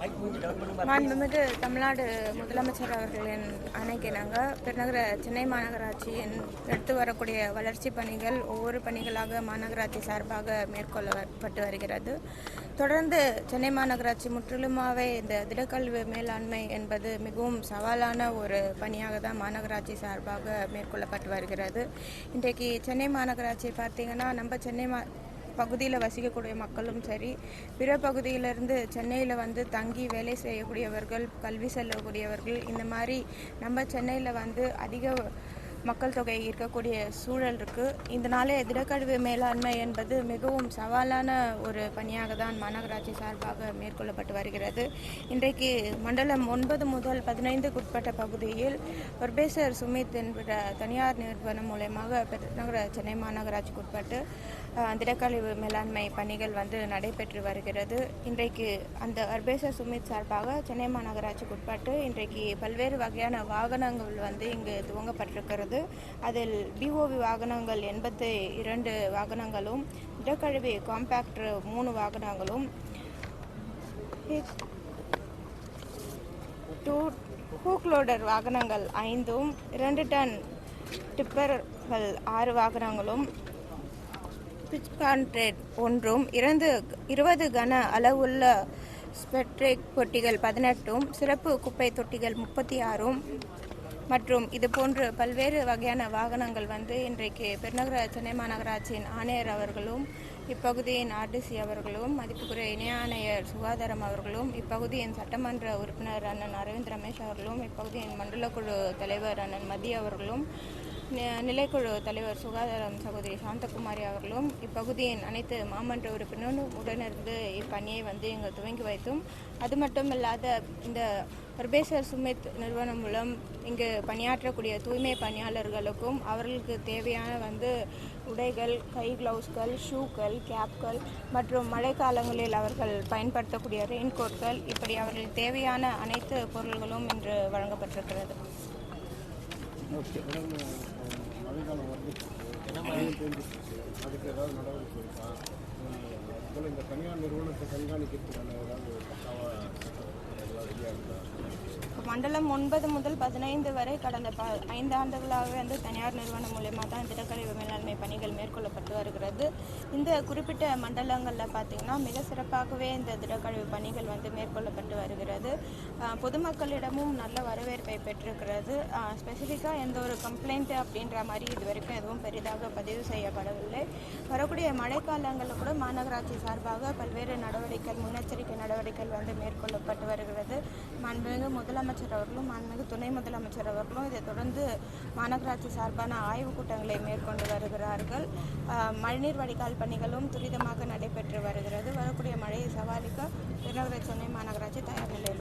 மாண்புமிகு தமிழ்நாடு முதலமைச்சர் அவர்களின் ஆணைக்கிணங்க பெருநகர சென்னை மாநகராட்சியின் எடுத்து வரக்கூடிய வளர்ச்சி பணிகள் ஒவ்வொரு பணிகளாக மாநகராட்சி சார்பாக மேற்கொள்ளப்பட்டு வருகிறது. தொடர்ந்து சென்னை மாநகராட்சி முற்றிலுமாவே இந்த திடக்கழிவு மேலாண்மை என்பது மிகவும் சவாலான ஒரு பணியாக தான் மாநகராட்சி சார்பாக மேற்கொள்ளப்பட்டு வருகிறது. இன்றைக்கு சென்னை மாநகராட்சி பார்த்தீங்கன்னா நம்ம சென்னை மா பகுதியில் வசிக்கக்கூடிய மக்களும் சரி பிற பகுதியிலிருந்து சென்னையில் வந்து தங்கி வேலை செய்யக்கூடியவர்கள் கல்வி செல்லக்கூடியவர்கள் இந்த மாதிரி நம்ம சென்னையில் வந்து அதிக மக்கள் தொகை இருக்கக்கூடிய சூழல் இருக்குது இதனாலே திடக்கழிவு மேலாண்மை என்பது மிகவும் சவாலான ஒரு பணியாக தான் மாநகராட்சி சார்பாக மேற்கொள்ளப்பட்டு வருகிறது. இன்றைக்கு மண்டலம் ஒன்பது முதல் பதினைந்துக்குட்பட்ட பகுதியில் பர்பேசர் சுமித் என்கிற தனியார் நிறுவனம் மூலயமாக பெருநகர சென்னை மாநகராட்சிக்கு உட்பட்டு திடக்கழிவு மேலாண்மை பணிகள் வந்து நடைபெற்று வருகிறது. இன்றைக்கு அந்த அர்பேசர் சுமித் சார்பாக சென்னை மாநகராட்சிக்கு உட்பட்டு இன்றைக்கு பல்வேறு வகையான வாகனங்கள் வந்து இங்கு துவங்கப்பட்டிருக்கிறது. அதில் பிஓவி வாகனங்கள் எண்பத்தி இரண்டு வாகனங்களும் இடக்கழிவு காம்பாக்டர் மூணு வாகனங்களும் டூ ஹூக் லோடர் வாகனங்கள் ஐந்தும் இரண்டு டன் டிப்பர்கள் ஆறு வாகனங்களும் பிச் கான்ட்ரேட் ஒன்றும் இரண்டு இருபது கன அளவுள்ள ஸ்பெட்ரிக் தொட்டிகள் பதினெட்டும் சிறப்பு குப்பை தொட்டிகள் முப்பத்தி ஆறும் மற்றும் இது போன்று பல்வேறு வகையான வாகனங்கள் வந்து இன்றைக்கு பெருநகர சென்னை மாநகராட்சியின் ஆணையர் அவர்களும் இப்பகுதியின் ஆர்டிசி அவர்களும் மதிப்புக்குரிய இணை ஆணையர் சுகாதாரம் அவர்களும் இப்பகுதியின் சட்டமன்ற உறுப்பினர் அண்ணன் அரவிந்த் ரமேஷ் அவர்களும் இப்பகுதியின் மண்டல குழு தலைவர் அண்ணன் மதி அவர்களும் நிலைக்குழு தலைவர் சுகாதாரம் சகோதரி சாந்தகுமாரி அவர்களும் இப்பகுதியின் அனைத்து மாமன்ற உறுப்பினரும் உடனிருந்து இப்பணியை வந்து இங்கு துவங்கி வைத்தும் அது மட்டும் இல்லாத இந்த பர்பேசர் சுமித் நிறுவனம் மூலம் இங்கு பணியாற்றக்கூடிய தூய்மை பணியாளர்களுக்கும் அவர்களுக்கு தேவையான வந்து உடைகள் கை கிளவுஸ்கள் ஷூக்கள் கேப்கள் மற்றும் மழைக்காலங்களில் அவர்கள் பயன்படுத்தக்கூடிய ரெயின்கோட்கள் இப்படி அவர்களுக்கு தேவையான அனைத்து பொருள்களும் இன்று வழங்கப்பட்டிருக்கிறது. ஓகே. மழைக்காலம் வந்துச்சு அதுக்கு ஏதாவது நடவடிக்கை இருக்கா இந்த தனியார் நிறுவனத்தை கண்காணிக்கிறதுக்கான ஏதாவது பக்காவாக மண்டலம் ஒன்பது முதல் பதினைந்து வரை கடந்த ப ஐந்து ஆண்டுகளாகவே வந்து தனியார் நிறுவனம் மூலயமா தான் திடக்கழிவு மேலாண்மை பணிகள் மேற்கொள்ளப்பட்டு வருகிறது. இந்த குறிப்பிட்ட மண்டலங்களில் பார்த்திங்கன்னா மிக சிறப்பாகவே இந்த திடக்கழிவு பணிகள் வந்து மேற்கொள்ளப்பட்டு வருகிறது. பொதுமக்களிடமும் நல்ல வரவேற்பை பெற்றிருக்கிறது. ஸ்பெசிஃபிக்காக எந்த ஒரு கம்ப்ளைண்ட் அப்படின்ற மாதிரி இது வரைக்கும் எதுவும் பெரிதாக பதிவு செய்யப்படவில்லை. வரக்கூடிய மழைக்காலங்களில் கூட மாநகராட்சி சார்பாக பல்வேறு நடவடிக்கைகள் முன்னெச்சரிக்கை நடவடிக்கைகள் வந்து மேற்கொள்ளப்பட்டு வருகிறது. மாண்புமிகு முதலமைச்சர் அவர்களும் மாண்புமிகு துணை முதலமைச்சர் அவர்களும் இதை தொடர்ந்து மாநகராட்சி சார்பான ஆய்வுக் கூட்டங்களை மேற்கொண்டு வருகிறார்கள். மழைநீர் வடிகால் பணிகளும் துரிதமாக நடைபெற்று வருகிறது. வரக்கூடிய மழையை சவாலிக்க பெருநகர சென்னை மாநகராட்சி தயாரிடும்